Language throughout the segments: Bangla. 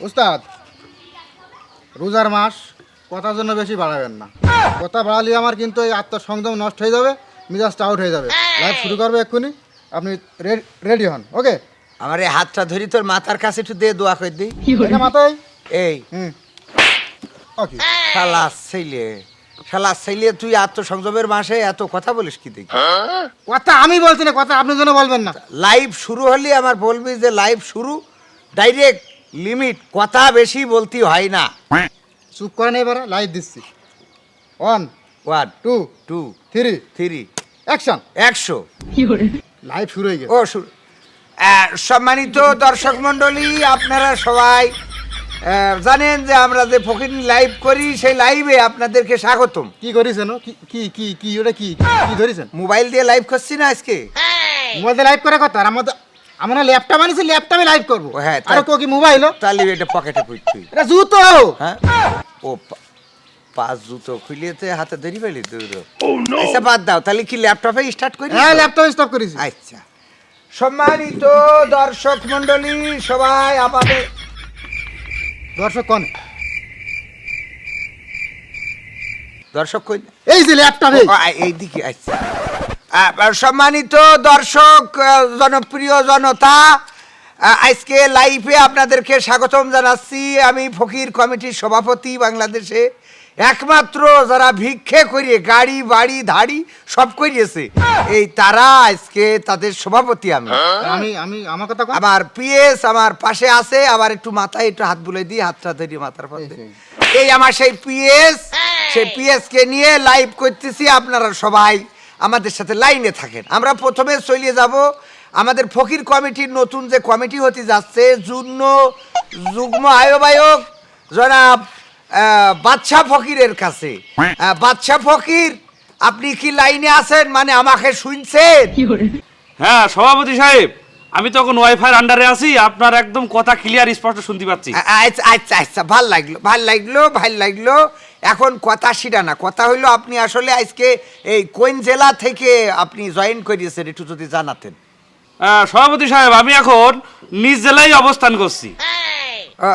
উস্তাদ রোজার মাস কথার জন্য বেশি বাড়াবেন না। কথা বাড়ালে আমার কিন্তু এই আত্মসংযম নষ্ট হয়ে যাবে মিজাজটা আউট হয়ে যাবে। লাইভ শুরু করবে এক্ষুনি আপনি রেডি হন ওকে আমার এই হাতটা ধরি তোর মাথার কাছে একটু দিয়ে দোয়া করে দিই। মাথায়? এই। হুম। ওকে শালা ছেলে শালা ছেলে তুই আত্মসংযমের মাসে এত কথা বলিস কি দেখি? কথা আমি বলছি না কথা আপনি যেন বলবেন না। লাইভ শুরু হলে আমার বলবি যে লাইভ শুরু ডাইরেক্ট লিমিট কথা বেশি বলতে হয় না। চুপ করেন এবারে লাইভ দিচ্ছি। One one two two three three action একশো। লাইভ শুরু হয়ে গেছে। ও শুরু। সম্মানিত দর্শক মণ্ডলী আপনারা সবাই জানেন যে আমরা যে ফকির লাইভ করি সেই লাইভে আপনাদেরকে স্বাগতম। কি করেছেন ও? কি কি কি কি ওটা কি? কি ধরেছেন মোবাইল দিয়ে লাইভ করছি না আজকে। মোবাইলে লাইভ করে কথা? আর আমাদের আমরা ল্যাপটপ আনিছি ল্যাপটপে লাইভ করব। হ্যাঁ, আর কো কি মোবাইল তাহলে এটা পকেটে পুঁতছি এটা জুতো হ্যাঁ? ও পাঁচ জুতো খুলিয়েতে হাতে ধরি ফেলি দুটো আচ্ছা বাদ দাও তাহলে কি ল্যাপটপে স্টার্ট করি হ্যাঁ ল্যাপটপ স্টপ করেছি আচ্ছা। সম্মানিত দর্শক মণ্ডলী সবাই আমাদের দর্শক কোন? দর্শক কই? এই যে ল্যাপটপে। এইদিকে আচ্ছা। সম্মানিত দর্শক জনপ্রিয় জনতা আজকে লাইভে আপনাদেরকে স্বাগতম জানাচ্ছি। আমি ফকির কমিটির সভাপতি বাংলাদেশে। একমাত্র যারা ভিক্ষে করিয়ে গাড়ি বাড়ি ধাড়ি সব করিয়েছে। এই তারা আজকে তাদের সভাপতি আমি। আমি আমি আমার কথা আমার পিএস আমার পাশে আছে আবার একটু মাথায় একটু হাত বুলে দিই হাতটা ধরি মাথার এই, এই। আমার সেই পিএস সেই পিএস কে নিয়ে লাইভ করতেছি আপনারা সবাই। আমাদের সাথে লাইনে থাকেন। আমরা প্রথমে চলিয়ে যাব আমাদের ফকির কমিটির নতুন যে কমিটি হতে যাচ্ছে যুগ্ম যুগ্ম আহ্বায়ক জনাব বাদশা ফকিরের কাছে। বাদশা ফকির আপনি কি লাইনে আছেন? মানে আমাকে শুনছেন? হ্যাঁ সভাপতি সাহেব আমি তখন ওয়াইফাই আন্ডারে আছি আপনার একদম কথা ক্লিয়ার স্পষ্ট শুনতে পাচ্ছি। আচ্ছা আচ্ছা আচ্ছা ভালো লাগল ভালো লাগল ভালো লাগল। এখন কথা সেটা না। কথা হইল আপনি আসলে আজকে এই কোন জেলা থেকে আপনি জয়েন করিয়েছেন একটু যদি জানাতেন। আহ, সভাপতি সাহেব আমি এখন নিজ জেলায় অবস্থান করছি।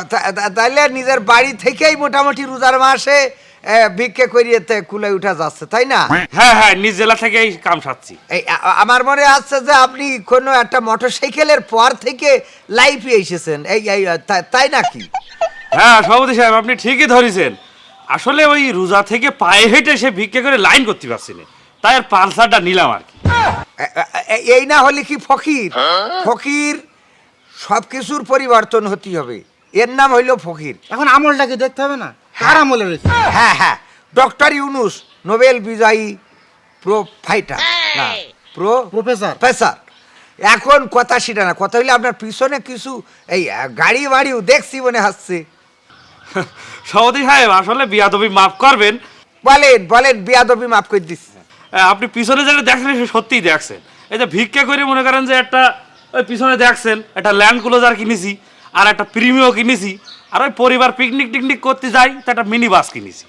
তা- তা- নিজের বাড়ি থেকেই মোটামুটি রোজার মাসে ভিক্ষে করিয়েতে কুলে উঠা যাচ্ছে তাই না? হ্যাঁ হ্যাঁ নিজ জেলা থেকেই কাম সারছি। এই আ- আমার মনে আছে যে আপনি কোনো একটা মোটরসাইকেলের পর থেকে লাইফে এসেছেন। এই এই, তা- তাই নাকি? হ্যাঁ সভাপতি সাহেব আপনি ঠিকই ধরেছেন। আসলে ওই রোজা থেকে পায়ে হেঁটে সে ভিক্ষে করে লাইন করতে পারছি না। তাই আর পালসারটা নিলাম আর কি। এই না হলে কি ফকির? ফকির সব কিছুর পরিবর্তন হতে হবে। এর নাম হইল ফকির। এখন আমলটাকে দেখতে হবে না? কার আমলে রয়েছে হ্যাঁ হ্যাঁ। ডক্টর ইউনুস নোবেল বিজয়ী প্রো ফাইটার না প্রো প্রফেসর। প্রফেসর। এখন কথা সেটা না। কথা হইলে আপনার পিছনে কিছু এই গাড়ি বাড়িও দেখছি মনে হাসছে। সভাপতি সাহেব আসলে বিয়াদবি মাফ করবেন। বলেন বলেন বিয়াদবি মাফ করে দিস। আপনি পিছনে যেটা দেখছেন সে সত্যিই দেখছেন। এই যে ভিক্ষা করে মনে করেন যে একটা ওই পিছনে দেখছেন একটা ল্যান্ড ক্লোজার কিনেছি আর একটা প্রিমিও কিনেছি আর ওই পরিবার পিকনিক টিকনিক করতে যাই তো একটা মিনি বাস কিনেছি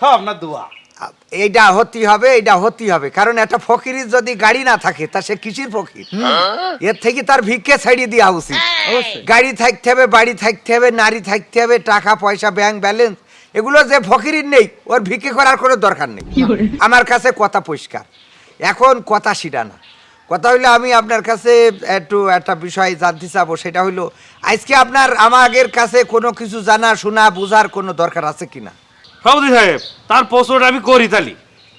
সব আপনার দোয়া। এইটা হতেই হবে এইটা হতেই হবে। কারণ একটা ফকিরের যদি গাড়ি না থাকে তা সে কিসির ফকির? এর থেকে তার ভিক্ষে ছাড়িয়ে দেওয়া উচিত। গাড়ি থাকতে হবে বাড়ি থাকতে হবে নারী থাকতে হবে টাকা পয়সা ব্যাংক ব্যালেন্স এগুলো যে ফকিরের নেই ওর ভিক্ষে করার কোনো দরকার নেই। আমার কাছে কথা পরিষ্কার। এখন কথা সিটা না। কথা হইল আমি আপনার কাছে একটু একটা বিষয় জানতে চাবো সেটা হইল আজকে আপনার আমাদের কাছে কোনো কিছু জানা শোনা বোঝার কোনো দরকার আছে কিনা? সভাপতি সাহেব তার প্রশ্নটা আমি করি তালি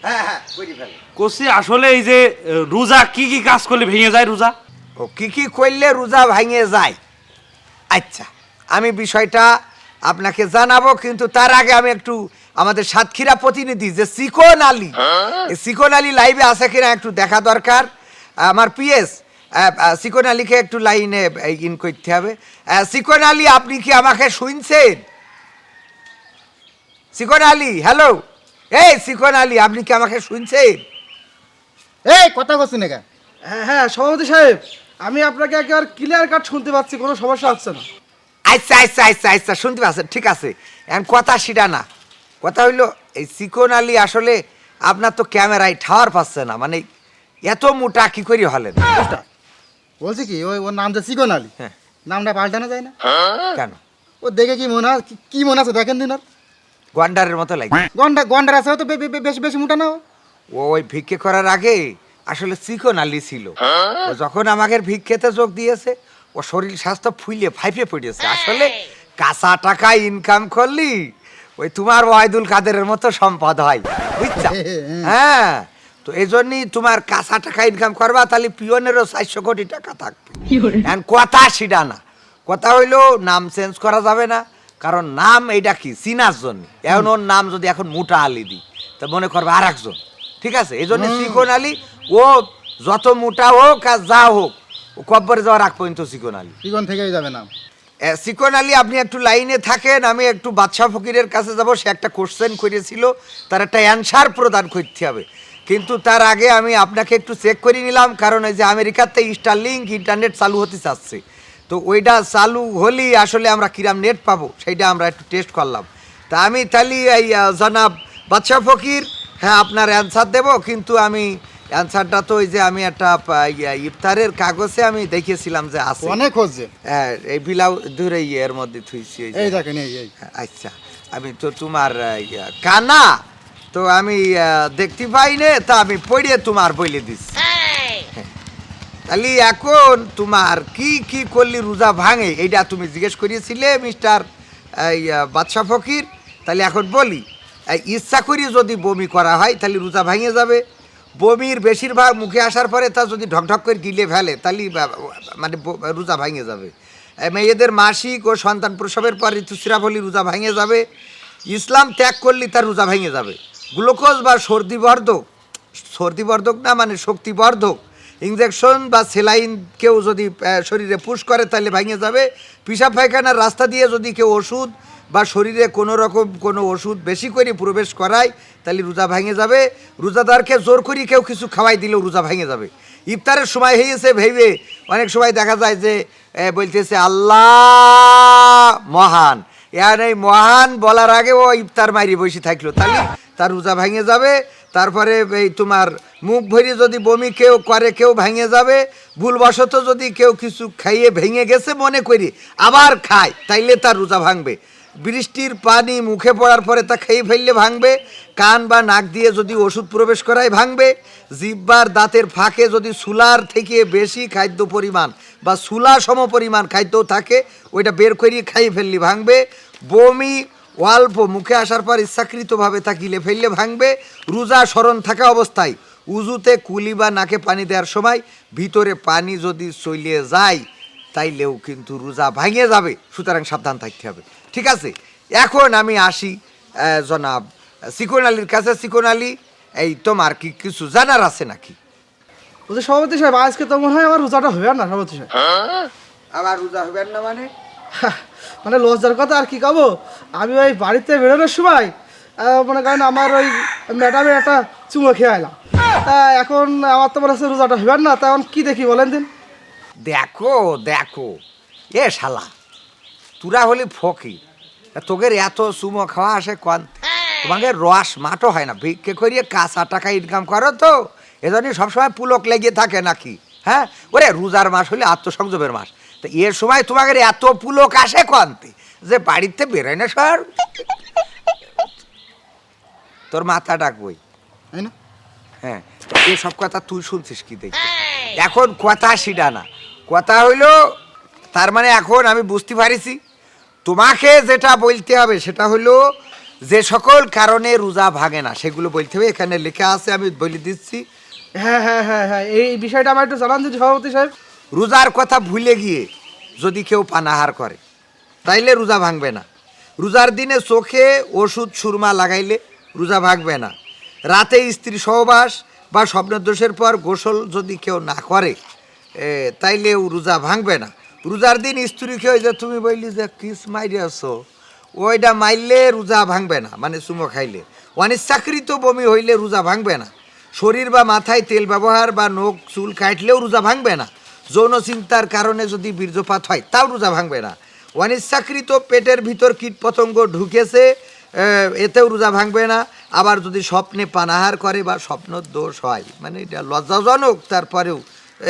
হ্যাঁ হ্যাঁ করি আসলে এই যে রোজা কি কি কাজ করলে ভেঙে যায় রোজা? ও কি কি করলে রোজা ভাঙে যায়? আচ্ছা আমি বিষয়টা আপনাকে জানাব কিন্তু তার আগে আমি একটু আমাদের সাতক্ষীরা প্রতিনিধি যে সিকোন আলী এই সিকোন আলী লাইভে আছে কিনা একটু দেখা দরকার। আমার পিএস সিকোন আলীকে একটু লাইনে ইন করতে হবে। সিকোন আলী আপনি কি আমাকে শুনছেন? সিকোন আলী হ্যালো এই সিকোন আলী আপনি কি আমাকে শুনছেন? এই কথা করছি না কেন? হ্যাঁ হ্যাঁ সভাপতি সাহেব আমি আপনাকে একেবারে ক্লিয়ার কাট শুনতে পাচ্ছি কোনো সমস্যা হচ্ছে না। আচ্ছা আচ্ছা আচ্ছা আচ্ছা শুনতে পাচ্ছেন ঠিক আছে। এখন কথা সেটা না। কথা হইল এই চিকন আলী আসলে আপনার তো ক্যামেরায় ঠাওয়ার পাচ্ছে না মানে এত মোটা কি করে হলেন? বলছি কি ওই ওর নাম যে সিকন আলী হ্যাঁ। নামটা পাল্টানো যায় না? কেন? ও দেখে কি মনে হয় কি- মনে আছে দেখেন দিন ওর গন্ডারের মতো লাগে। গন্ডা গন্ডার আছে তো বে- বে- বে- বেশি বেশি মোটা না ও। ওই ভিক্ষে করার আগে আসলে চিকন আলি ছিল যখন আমাকে ভিক্ষেতে যোগ দিয়েছে ও শরীর স্বাস্থ্য ফুলে ফাইফে পড়েছে। আসলে কাঁচা টাকা ইনকাম করলি ওই তোমার ওয়াইদুল কাদেরের মতো সম্পদ হয়। বুঝছ? হ্যাঁ তো এই জন্যই তোমার কাঁচা টাকা ইনকাম করবা তাহলে পিওনেরও চারশো কোটি টাকা থাকবে। কথা সেটা না। কথা হইল নাম চেঞ্জ করা যাবে না। কারণ নাম এইটা কি? চিনার জন্য। এখন ওর নাম যদি এখন মোটা আলি দিই তা মনে করবে আর একজন ঠিক আছে? এই জন্য চিকন আলী ও যত মোটা হোক আর যা হোক ও কব্বরে যাওয়ার আগ পর্যন্ত চিকন আলী। চিকন থেকেই যাবে নাম। এ, চিকন আলী আপনি একটু লাইনে থাকেন আমি একটু বাদশাহ ফকিরের কাছে যাব সে একটা কোশ্চেন করেছিল তার একটা অ্যান্সার প্রদান করতে হবে। কিন্তু তার আগে আমি আপনাকে একটু চেক করে নিলাম কারণ এই যে আমেরিকাতে স্টার স্টারলিংক ইন্টারনেট চালু হতে চাচ্ছে। তো ওইটা চালু হলেই আসলে আমরা কিরাম নেট পাবো সেইটা আমরা একটু টেস্ট করলাম। তা আমি তাহলে এই জনাব বাদশাহ ফকির হ্যাঁ আপনার অ্যান্সার দেব কিন্তু আমি অ্যান্সারটা তো ওই যে আমি একটা ইফতারের কাগজে আমি দেখিয়েছিলাম যে আছে। অনেক হচ্ছে। হ্যাঁ এই বিলাউ ধরে এর মধ্যে থুইছি এই দেখেন এই আচ্ছা আমি তো তোমার কানা তো আমি দেখতে পাই নে তা আমি পড়িয়ে তোমার বলে দিচ্ছি। তাহলে এখন তোমার কি কি করলি রোজা ভাঙে? এইটা তুমি জিজ্ঞেস করিয়েছিলে, মিস্টার বাদশাহ ফকির। তাহলে এখন বলি ইচ্ছা করি যদি বমি করা হয়, তাহলে রোজা ভাঙে যাবে। বমির বেশিরভাগ মুখে আসার পরে তা যদি ঢকঢক করে গিলে ফেলে, তাহলে মানে রোজা ভাঙে যাবে। মেয়েদের মাসিক ও সন্তান প্রসবের পর ঋতুস্রাব হলে রোজা ভাঙে যাবে। ইসলাম ত্যাগ করলে তার রোজা ভেঙে যাবে। গ্লুকোজ বা সর্দিবর্ধক সর্দিবর্ধক না মানে শক্তিবর্ধক ইঞ্জেকশন বা সেলাইন কেউ যদি শরীরে পুশ করে, তাহলে ভাঙে যাবে। পিসাব পায়খানার রাস্তা দিয়ে যদি কেউ ওষুধ বা শরীরে কোনো রকম কোনো ওষুধ বেশি করে প্রবেশ করায়, তাহলে রোজা ভাঙে যাবে। রোজাদারকে জোর করি কেউ কিছু খাওয়াই দিলেও রোজা ভাঙে যাবে। ইফতারের সময় হয়েছে ভেবে অনেক সময় দেখা যায় যে বলতেছে, আল্লাহ মহান। আর এই মহান বলার আগে ও ইফতার মারি বসে থাকল। তাহলে তার রোজা ভাঙে যাবে। তারপরে এই তোমার মুখ ভরিয়ে যদি বমি কেউ করে, কেউ ভেঙে যাবে, ভুলবশত যদি কেউ কিছু খাইয়ে ভেঙে গেছে মনে করি, আবার খায়, তাইলে তার রোজা ভাঙবে। বৃষ্টির পানি মুখে পড়ার পরে তা খেয়ে ফেললে ভাঙবে, কান বা নাক দিয়ে যদি ওষুধ প্রবেশ করায় ভাঙবে, জিব্বার দাঁতের ফাঁকে যদি সুলার থেকে বেশি খাদ্য পরিমাণ বা সুলা সম পরিমাণ খাদ্য থাকে, ওইটা বের করিয়ে খাইয়ে ফেললে ভাঙবে, বমি অল্প মুখে আসার পর ইচ্ছাকৃতভাবে গিলে ফেললে ভাঙবে রোজা স্মরণ থাকা অবস্থায়। উজুতে কুলি বা নাকে পানি দেওয়ার সময় ভিতরে পানি যদি চলিয়ে যায় তাইলেও কিন্তু রোজা ভাঙে যাবে। সুতরাং সাবধান থাকতে হবে। ঠিক আছে? এখন আমি আসি জনাব সিকোন আলীর কাছে। সিকোন আলী এই তোমার কি কিছু জানার আছে নাকি? বলছি সভাপতি সাহেব আজকে তো মনে হয় আমার রোজাটা হবে না সভাপতি সাহেব। আবার রোজা হবেন না মানে? মানে লজ্জার কথা, আর কি খাব আমি ওই বাড়িতে বেরোনোর সময় মনে করেন আমার ওই ম্যাডামের একটা চুমো খেয়ে এলাম এখন আমার তো মনে হচ্ছে রোজাটা হবেন না, তা এখন কি দেখি বলেন দিন। দেখো দেখো। এ শালা, তুরা হলি ফকি তোদের এত চুমো খাওয়া আসে কন? তোমাকে রস মাটো হয় না, ভিক্ষে করিয়ে কাঁচা টাকা ইনকাম করো তো। এজন্যই সবসময় পুলক লেগে থাকে নাকি হ্যাঁ? ওরে রোজার মাস হলে আত্মসংযমের মাস। তো এর সময় তোমাকে এত পুলক আসে কনতে যে বাড়িতে বেরোয় না সর। তোর মাথা না? হ্যাঁ তো এসব কথা তুই শুনছিস কি দেখি? এখন কথা সেটা না। কথা হইল তার মানে এখন আমি বুঝতে পারিছি। তোমাকে যেটা বলতে হবে সেটা হলো যে সকল কারণে রোজা ভাঙে না সেগুলো বলতে হবে। এখানে লেখা আছে আমি বলে দিচ্ছি। হ্যাঁ হ্যাঁ হ্যাঁ হ্যাঁ এই বিষয়টা আমার একটু জানান সভাপতি সাহেব। রোজার কথা ভুলে গিয়ে যদি কেউ পানাহার করে, তাইলে রোজা ভাঙবে না। রোজার দিনে চোখে ওষুধ, সুরমা লাগাইলে রোজা ভাঙবে না। রাতে স্ত্রী সহবাস বা স্বপ্নদোষের পর গোসল যদি কেউ না করে তাইলেও রোজা ভাঙবে না। রোজার দিন স্ত্রীকে ওই যে তুমি বললি যে কিস মাইরিয়াছো ওইটা মাইলে রোজা ভাঙবে না মানে চুমো খাইলে। অনিচ্ছাকৃত বমি হইলে রোজা ভাঙবে না। শরীর বা মাথায় তেল ব্যবহার বা নখ, চুল কাটলেও রোজা ভাঙবে না। যৌন চিন্তার কারণে যদি বীর্যপাত হয়, তাও রোজা ভাঙবে না। অনিচ্ছাকৃত পেটের ভিতর কীট পতঙ্গ ঢুকেছে এতেও রোজা ভাঙবে না। আবার যদি স্বপ্নে পানাহার করে বা স্বপ্ন দোষ হয় মানে এটা লজ্জাজনক, তারপরেও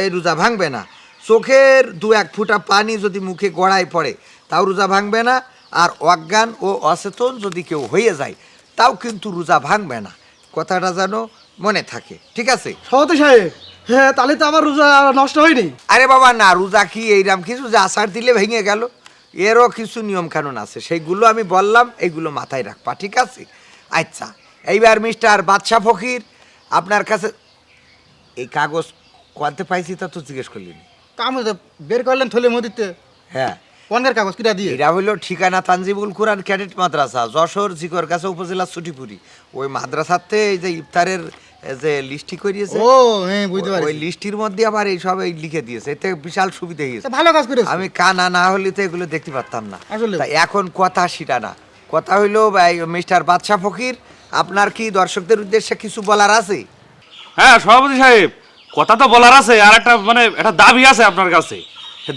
এই রোজা ভাঙবে না। চোখের দু এক ফুটা পানি যদি মুখে গড়ায় পড়ে, তাও রোজা ভাঙবে না। আর অজ্ঞান ও অচেতন যদি কেউ হয়ে যায়, তাও কিন্তু রোজা ভাঙবে না। কথাটা যেন মনে থাকে ঠিক আছে? সভাপতি সাহেব হ্যাঁ তাহলে তো আমার রোজা নষ্ট হয়নি। আরে বাবা না রোজা কি এইরাম কিছু? যে আষাঢ় দিলে ভেঙে গেল। এরও কিছু নিয়ম কানুন আছে সেইগুলো আমি বললাম এইগুলো মাথায় রাখবা ঠিক আছে? আচ্ছা এইবার মিস্টার বাদশা ফকির আপনার কাছে এই কাগজ কোয়াতে পাইছি তা তো জিজ্ঞেস করলিনি। তা আমি তো বের করলেন থলে মদিতে। হ্যাঁ। পনেরো কাগজ? কিটা দিয়ে? এটা হইল ঠিকানা তানজিবুল কুরআন ক্যাডেট মাদ্রাসা যশোর জিকর কাছে উপজেলা ছুটিপুরি ওই মাদ্রাসাতে এই যে ইফতারের যে লিস্টি করিয়েছে ও হ্যাঁ বুঝতে ওই লিস্টির মধ্যে আবার এই সব লিখে দিয়েছে। এতে বিশাল সুবিধা হয়েছে। ভালো কাজ করেছে। আমি কানা না হলে তো এগুলো দেখতে পারতাম না। আসলে? এখন কথা সেটা না। কথা হইল মিস্টার বাদশা ফকির আপনার কি দর্শকদের উদ্দেশ্যে কিছু বলার আছে? হ্যাঁ সভাপতি সাহেব কথা তো বলার আছে আর একটা মানে একটা দাবি আছে আপনার কাছে।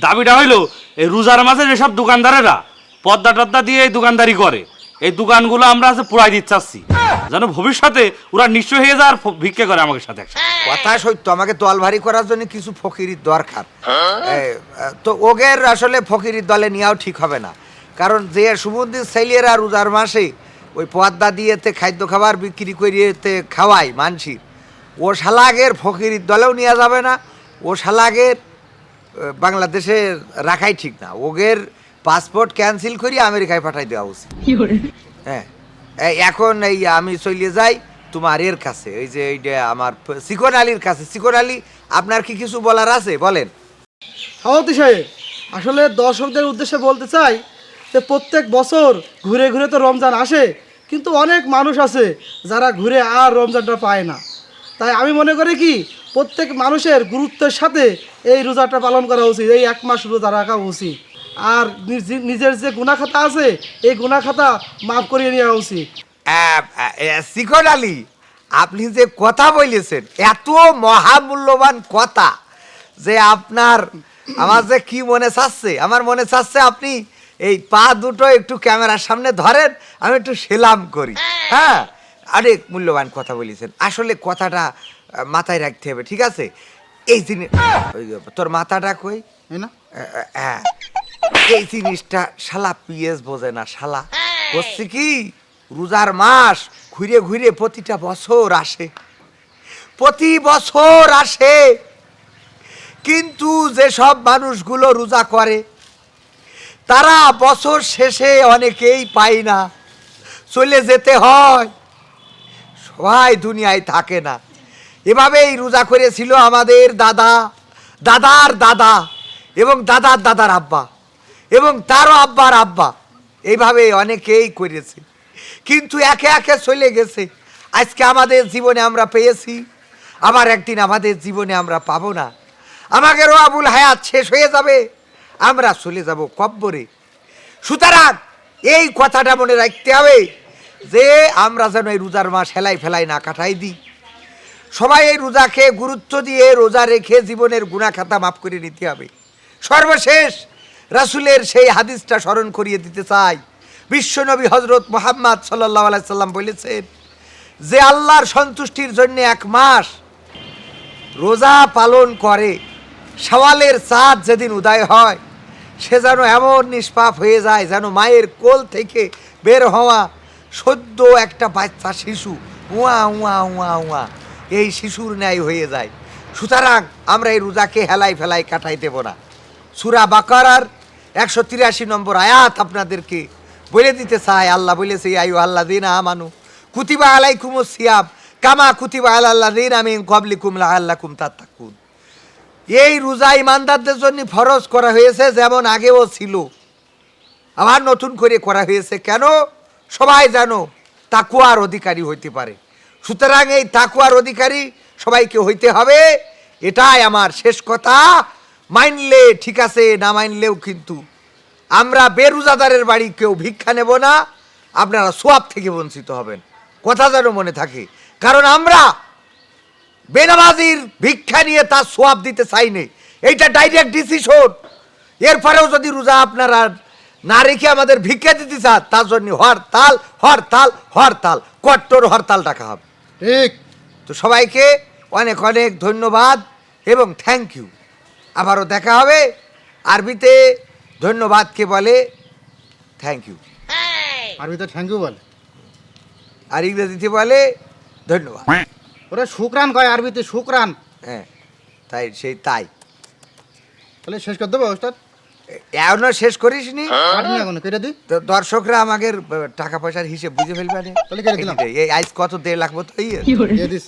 দাবিটা হইল এই রোজার মাঝে যেসব দোকানদারেরা পদ্মা টদ্মা দিয়ে এই দোকানদারি করে এই দোকানগুলো আমরা আছে পুরাই দিতে চাচ্ছি। যেন ভবিষ্যতে ওরা নিশ্চয় হয়ে যায় আর ভিক্ষে করে আমাদের সাথে কথা সত্য আমাকে তোয়াল ভারী করার জন্য কিছু ফকিরির দরকার। তো ওগের আসলে ফকিরির দলে নেওয়াও ঠিক হবে না। কারণ যে সুমন্দির ছেলেরা রোজার মাসে ওই পদ্মা দিয়েতে খাদ্য খাবার বিক্রি করিয়েতে খাওয়ায় মানসির ও শালাগের ফকিরির দলেও নেওয়া যাবে না। ও শালাগের বাংলাদেশে রাখাই ঠিক না। ওগের পাসপোর্ট ক্যান্সেল করি আমেরিকায় পাঠাই দেওয়া উচিত। হ্যাঁ। এখন এই আমি চলে যাই তোমার এর কাছে এই যে এই যে আমার সিকন আলীর কাছে। সিকন আলী আপনার কি কিছু বলার আছে? বলেন। সভাপতি সাহেব আসলে দর্শকদের উদ্দেশ্যে বলতে চাই যে প্রত্যেক বছর ঘুরে ঘুরে তো রমজান আসে কিন্তু অনেক মানুষ আছে যারা ঘুরে আর রমজানটা পায় না। তাই আমি মনে করি কি প্রত্যেক মানুষের গুরুত্বের সাথে এই রোজাটা পালন করা উচিত এই এক মাস রোজা রাখা উচিত। আর নিজ- নিজের যে গুণাখাতা আছে এই গুণাখাতা মাফ করিয়ে নেওয়া উচিত। সিকন আলী আপনি যে কথা বলেছেন এত মহামূল্যবান কথা যে আপনার আমার যে কি মনে চাচ্ছে আমার মনে চাচ্ছে আপনি এই পা দুটো একটু ক্যামেরার সামনে ধরেন আমি একটু সেলাম করি। হ্যাঁ অনেক মূল্যবান কথা বলেছেন। আসলে কথাটা মাথায় রাখতে হবে ঠিক আছে? এই জিনিস তোর মাথাটা কই? না। হ্যাঁ। এই জিনিসটা শালা পিএস বোঝে না শালা। বলছে কি? রোজার মাস ঘুরে ঘুরে প্রতিটা বছর আসে। প্রতি বছর আসে। কিন্তু যেসব মানুষগুলো রোজা করে তারা বছর শেষে অনেকেই পায় না। চলে যেতে হয়। সবাই দুনিয়ায় থাকে না। এভাবেই রোজা করেছিল আমাদের দাদা দাদার দাদা এবং দাদার দাদার আব্বা। এবং তারও আব্বার আব্বা। এইভাবে অনেকেই করেছে। কিন্তু একে একে চলে গেছে। আজকে আমাদের জীবনে আমরা পেয়েছি। আবার একদিন আমাদের জীবনে আমরা পাবো না। আমাদেরও আবুল হায়াত শেষ হয়ে যাবে। আমরা চলে যাব কব্বরে। সুতরাং এই কথাটা মনে রাখতে হবে যে আমরা যেন এই রোজার মাস হেলাই ফেলাই না কাটাই দিই। সবাই এই রোজাকে গুরুত্ব দিয়ে রোজা রেখে জীবনের গুণাখাতা মাফ করে নিতে হবে। সর্বশেষ রাসূলের সেই হাদিসটা স্মরণ করিয়ে দিতে চাই। বিশ্বনবী হজরত মোহাম্মদ সাল্লাহ আলাইসাল্লাম বলেছেন যে আল্লাহর সন্তুষ্টির জন্য এক মাস রোজা পালন করে সওয়ালের চাঁদ যেদিন উদয় হয়, সে যেন এমন নিষ্পাপ হয়ে যায় যেন মায়ের কোল থেকে বের হওয়া সদ্য একটা বাচ্চা শিশু, উয়া উয়া উয়া উয়া, এই শিশুর ন্যায় হয়ে যায়। সুতরাং আমরা এই রোজাকে হেলাই ফেলাই কাটাই দেব না। সুরা বাকারার একশো তিরাশি নম্বর আয়াত আপনাদেরকে বলে দিতে চাই। আল্লাহ বলেছে আয়ু আল্লাহ দিন আমানু, কুতিবা আলাইকুম সিয়াম, কামা কুতিবা আল্লাহ দিন আমি কবলিকুম আল্লাহ কুম তাত্তাকুন। এই রোজা ইমানদারদের জন্য ফরজ করা হয়েছে, যেমন আগেও ছিল। আবার নতুন করে করা হয়েছে। কেন? সবাই জানো, তাকুয়ার অধিকারী হইতে পারে। সুতরাং এই তাকুয়ার অধিকারী সবাইকে হইতে হবে। এটাই আমার শেষ কথা। মাইনলে ঠিক আছে না মাইনলেও কিন্তু। আমরা বেরোজাদারের বাড়ি কেউ ভিক্ষা নেব না আপনারা সোয়াব থেকে বঞ্চিত হবেন। কথা যেন মনে থাকে। কারণ আমরা বেনামাজির ভিক্ষা নিয়ে তার সোয়াব দিতে চাইনি এইটা ডাইরেক্ট ডিসিশন এরপরেও যদি রোজা আপনারা না রেখে আমাদের ভিক্ষা দিতে চান তার জন্য হরতাল হরতাল হরতাল কট্টর হরতাল ডাকা হবে। ঠিক। তো সবাইকে অনেক অনেক ধন্যবাদ এবং থ্যাংক ইউ আবারও দেখা হবে। আরবিতে ধন্যবাদকে বলে? থ্যাংক ইউ আরবিতে থ্যাংক ইউ বলে। আর ইংরেজিতে বলে ধন্যবাদ। ওরে শুক্রান কয় আরবিতে? শুক্রান। হ্যাঁ তাই সেই তাই। তাহলে শেষ করে দেবো ওস্তাদ? এখনও শেষ এখন কেটে দিই। তো দর্শকরা আমাদের টাকা পয়সার হিসেব বুঝে ফেলবে না তাহলে কেটে দিলাম। এই আজ কত দেড় লাখ মতো ইয়ে দিস।